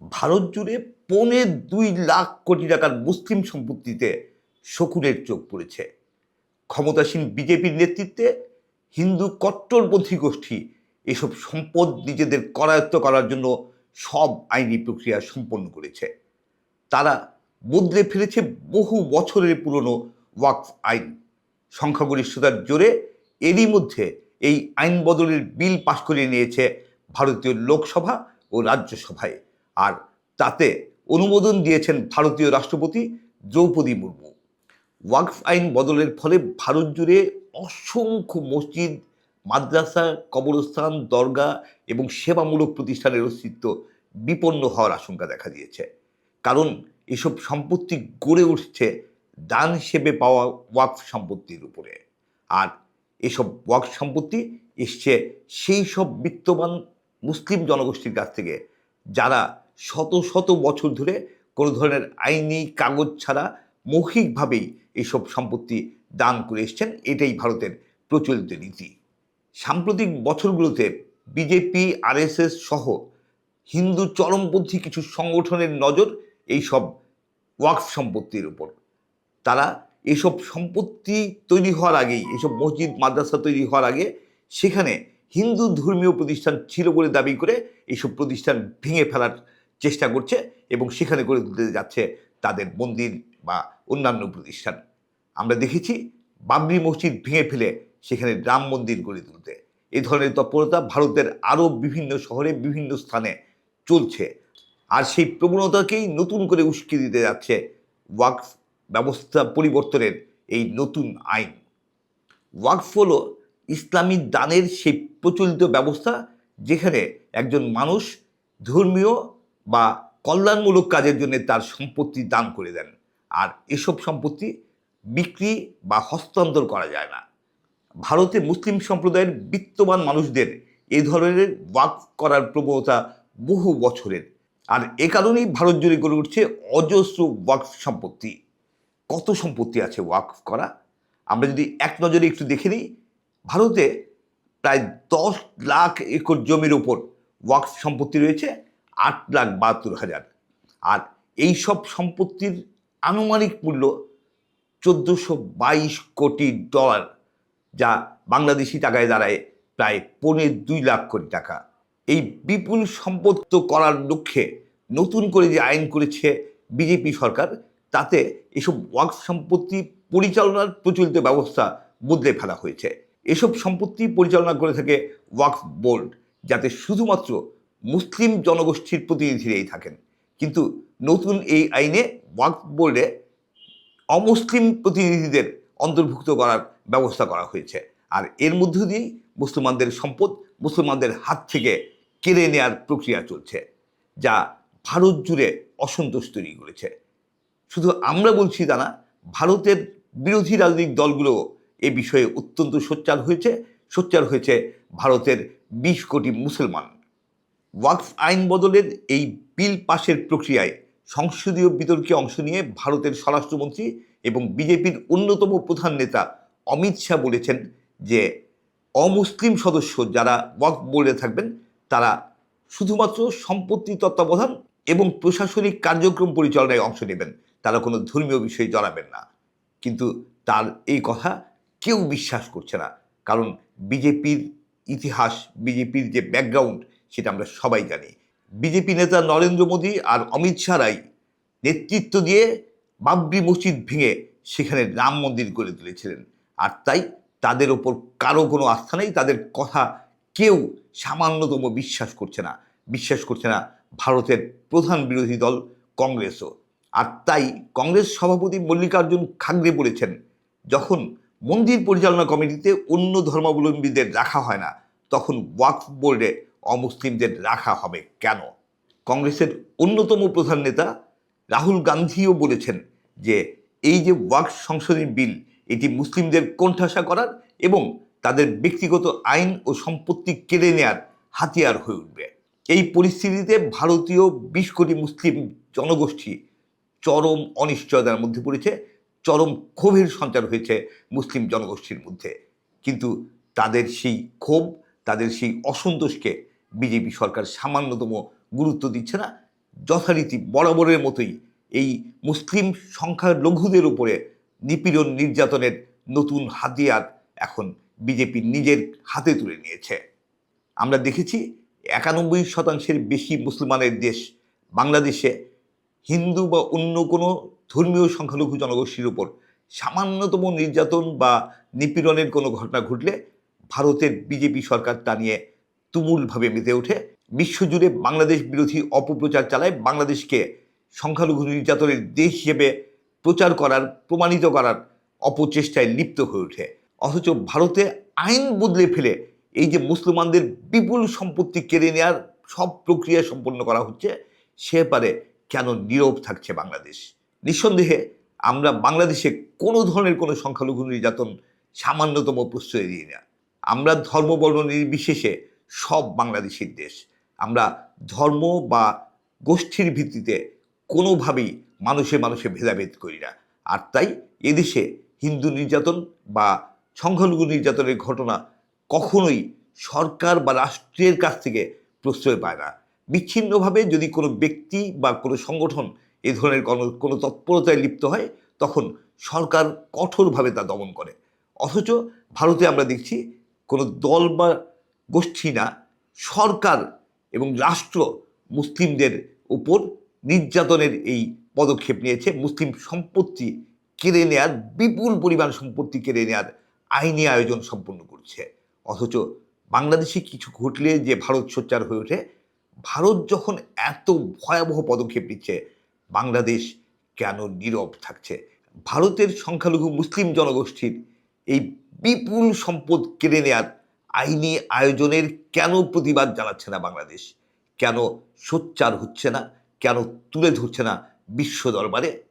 ভারত জুড়ে পৌনে দুই লাখ কোটি টাকার মুসলিম সম্পত্তিতে শকুনের চোখ পড়েছে। ক্ষমতাসীন বিজেপির নেতৃত্বে হিন্দু কট্টরপন্থী গোষ্ঠী এসব সম্পদ নিজেদের করায়ত্ত করার জন্য সব আইনি প্রক্রিয়া সম্পন্ন করেছে। তারা বদলে ফেলেছে বহু বছরের পুরনো ওয়াকফ আইন। সংখ্যাগরিষ্ঠতার জোরে এরই মধ্যে এই আইন বদলের বিল পাশ করিয়ে নিয়েছে ভারতীয় লোকসভা ও রাজ্যসভায়। আর তাতে অনুমোদন দিয়েছেন ভারতীয় রাষ্ট্রপতি দ্রৌপদী মুর্মু। ওয়াকফ আইন বদলের ফলে ভারত জুড়ে অসংখ্য মসজিদ, মাদ্রাসা, কবরস্থান দরগা এবং সেবামূলক প্রতিষ্ঠানের অস্তিত্ব বিপন্ন হওয়ার আশঙ্কা দেখা দিয়েছে। কারণ এসব সম্পত্তি গড়ে উঠছে দান হিসেবে পাওয়া ওয়াকফ সম্পত্তির উপরে। আর এসব ওয়াকফ সম্পত্তি এসছে সেই সব বিত্তবান মুসলিম জনগোষ্ঠীর কাছ থেকে যারা শত শত বছর ধরে কোনো ধরনের আইনি কাগজ ছাড়া মৌখিকভাবেই এইসব সম্পত্তি দান করে এসছেন, এটাই ভারতের প্রচলিত নীতি। সাম্প্রতিক বছরগুলোতে বিজেপি, আরএসএস সহ হিন্দু চরমপন্থী কিছু সংগঠনের নজর এই সব সম্পত্তির উপর। তারা এসব সম্পত্তি তৈরি হওয়ার আগেই, এসব মসজিদ, মাদ্রাসা তৈরি হওয়ার আগে সেখানে হিন্দু ধর্মীয় প্রতিষ্ঠান ছিল বলে দাবি করে এইসব প্রতিষ্ঠান ভেঙে ফেলার চেষ্টা করছে এবং সেখানে গড়ে তুলতে যাচ্ছে তাদের মন্দির বা অন্যান্য প্রতিষ্ঠান। আমরা দেখেছি বাবরি মসজিদ ভেঙে ফেলে সেখানে রাম মন্দির গড়ে তুলতে। এই ধরনের তৎপরতা ভারতের আরও বিভিন্ন শহরে বিভিন্ন স্থানে চলছে। আর সেই প্রবণতাকেই নতুন করে উস্কে দিতে যাচ্ছে ওয়াকফ ব্যবস্থা পরিবর্তনের এই নতুন আইন। ওয়াকফ হলো ইসলামী দানের সেই প্রচলিত ব্যবস্থা যেখানে একজন মানুষ ধর্মীয় বা কল্যাণমূলক কাজের জন্য তার সম্পত্তি দান করে দেন। আর এসব সম্পত্তি বিক্রি বা হস্তান্তর করা যায় না। ভারতে মুসলিম সম্প্রদায়ের বিত্তবান মানুষদের এই ধরনের ওয়াকফ করার প্রবণতা বহু বছরের। আর এ কারণেই ভারত জুড়ে গড়ে উঠছে অজস্র ওয়াকফ সম্পত্তি। কত সম্পত্তি আছে ওয়াকফ করা? আমরা যদি এক নজরে একটু দেখে নিই, ভারতে প্রায় দশ লাখ একর জমির ওপর ওয়াকফ সম্পত্তি রয়েছে। আট লাখ বাহাত্তর হাজার। আর এই সব সম্পত্তির আনুমানিক মূল্য চোদ্দোশো বাইশ কোটি ডলার, যা বাংলাদেশি টাকায় দাঁড়ায় প্রায় পৌনে দুই লাখ কোটি টাকা। এই বিপুল সম্পদ তো করার লক্ষ্যে নতুন করে যে আইন করেছে বিজেপি সরকার, তাতে এসব ওয়াকফ সম্পত্তি পরিচালনার প্রচলিত ব্যবস্থা বদলে ফেলা হয়েছে। এসব সম্পত্তি পরিচালনা করে থাকে ওয়াকফ বোর্ড, যাতে শুধুমাত্র মুসলিম জনগোষ্ঠীর প্রতিনিধিরাই থাকেন। কিন্তু নতুন এই আইনে ওয়াকফ বোর্ডে অমুসলিম প্রতিনিধিদের অন্তর্ভুক্ত করার ব্যবস্থা করা হয়েছে। আর এর মধ্য দিয়েই মুসলমানদের সম্পদ মুসলমানদের হাত থেকে কেড়ে নেওয়ার প্রক্রিয়া চলছে, যা ভারত জুড়ে অসন্তোষ তৈরি করেছে। শুধু আমরা বলছি তা না, ভারতের বিরোধী রাজনৈতিক দলগুলো এ বিষয়ে অত্যন্ত সোচ্চার হয়েছে। সোচ্চার হয়েছে ভারতের বিশ কোটি মুসলমান। ওয়াকফ আইন বদলের এই বিল পাশের প্রক্রিয়ায় সংসদীয় বিতর্কে অংশ নিয়ে ভারতের স্বরাষ্ট্রমন্ত্রী এবং বিজেপির অন্যতম প্রধান নেতা অমিত শাহ বলেছেন যে অমুসলিম সদস্য যারা ওয়াকফ বোর্ডে থাকবেন, তারা শুধুমাত্র সম্পত্তি তত্ত্বাবধান এবং প্রশাসনিক কার্যক্রম পরিচালনায় অংশ নেবেন। তারা কোনো ধর্মীয় বিষয়ে জড়াবেন না। কিন্তু তার এই কথা কেউ বিশ্বাস করছে না। কারণ বিজেপির ইতিহাস, বিজেপির যে ব্যাকগ্রাউন্ড সেটা আমরা সবাই জানি। বিজেপি নেতা নরেন্দ্র মোদী আর অমিত শাহরাই নেতৃত্ব দিয়ে বাবরি মসজিদ ভেঙে সেখানে রাম মন্দির গড়ে তুলেছিলেন। আর তাই তাদের ওপর কারও কোনো আস্থা নেই, তাদের কথা কেউ সামান্যতম বিশ্বাস করছে না। বিশ্বাস করছে না ভারতের প্রধান বিরোধী দল কংগ্রেসও। আর তাই কংগ্রেস সভাপতি মল্লিকার্জুন খাগড়ে বলেছেন, যখন মন্দির পরিচালনা কমিটিতে অন্য ধর্মাবলম্বীদের রাখা হয় না, তখন ওয়াকফ বোর্ডে অমুসলিমদের রাখা হবে কেন? কংগ্রেসের অন্যতম প্রধান নেতা রাহুল গান্ধীও বলেছেন যে এই যে ওয়াকফ সংশোধনী বিল, এটি মুসলিমদের কোণঠাসা করার এবং তাদের ব্যক্তিগত আইন ও সম্পত্তি কেড়ে নেয়ার হাতিয়ার হয়ে উঠবে। এই পরিস্থিতিতে ভারতীয় বিশ কোটি মুসলিম জনগোষ্ঠী চরম অনিশ্চয়তার মধ্যে পড়েছে, চরম ক্ষোভের সঞ্চার হয়েছে মুসলিম জনগোষ্ঠীর মধ্যে। কিন্তু তাদের সেই ক্ষোভ, তাদের সেই অসন্তোষকে বিজেপি সরকার সামান্যতম গুরুত্ব দিচ্ছে না। যথারীতি বরাবরের মতোই এই মুসলিম সংখ্যালঘুদের উপরে নিপীড়ন নির্যাতনের নতুন হাতিয়ার এখন বিজেপি নিজের হাতে তুলে নিয়েছে। আমরা দেখেছি একানব্বই শতাংশের বেশি মুসলমানের দেশ বাংলাদেশে হিন্দু বা অন্য কোনো ধর্মীয় সংখ্যালঘু জনগোষ্ঠীর উপর সামান্যতম নির্যাতন বা নিপীড়নের কোনো ঘটনা ঘটলে ভারতের বিজেপি সরকার তা নিয়ে তুমুলভাবে মেতে ওঠে। বিশ্বজুড়ে বাংলাদেশ বিরোধী অপপ্রচার চালায় বাংলাদেশকে সংখ্যালঘু নির্যাতনের দেশ হিসেবে প্রচার করার, প্রমাণিত করার অপচেষ্টায় লিপ্ত হয়ে ওঠে। অথচ ভারতে আইন বদলে ফেলে এই যে মুসলমানদের বিপুল সম্পত্তি কেড়ে নেওয়ার সব প্রক্রিয়া সম্পন্ন করা হচ্ছে, সে পারে কেন নীরব থাকছে বাংলাদেশ? নিঃসন্দেহে আমরা বাংলাদেশে কোনো ধরনের কোনো সংখ্যালঘু নির্যাতন সামান্যতম প্রশ্রয় দিই না। আমরা ধর্মবর্ণ নির্বিশেষে সব বাংলাদেশের দেশ। আমরা ধর্ম বা গোষ্ঠীর ভিত্তিতে কোনোভাবেই মানুষে মানুষে ভেদাভেদ করি না। আর তাই এদেশে হিন্দু নির্যাতন বা সংখ্যালঘু নির্যাতনের ঘটনা কখনোই সরকার বা রাষ্ট্রের কাছ থেকে প্রশ্রয় পায় না। বিচ্ছিন্নভাবে যদি কোনো ব্যক্তি বা কোনো সংগঠন এ ধরনের কোনো কোনো তৎপরতায় লিপ্ত হয়, তখন সরকার কঠোরভাবে তা দমন করে। অথচ ভারতে আমরা দেখছি কোনো দল বা গোষ্ঠী না সরকার এবং রাষ্ট্র মুসলিমদের উপর নির্যাতনের এই পদক্ষেপ নিয়েছে। মুসলিম সম্পত্তি কেড়ে নেয়ার, বিপুল পরিমাণ সম্পত্তি কেড়ে নেয়ার আইনি আয়োজন সম্পন্ন করছে। অথচ বাংলাদেশে কিছু ঘটলে যে ভারত সোচ্চার হয়ে ওঠে, ভারত যখন এত ভয়াবহ পদক্ষেপ নিচ্ছে, বাংলাদেশ কেন নীরব থাকছে? ভারতের সংখ্যালঘু মুসলিম জনগোষ্ঠীর এই বিপুল সম্পদ কেড়ে নেয়ার আইনি আয়োজনের কেন প্রতিবাদ জানাচ্ছে না বাংলাদেশ? কেন সোচ্চার হচ্ছে না? কেন তুলে ধরছে না বিশ্ব দরবারে?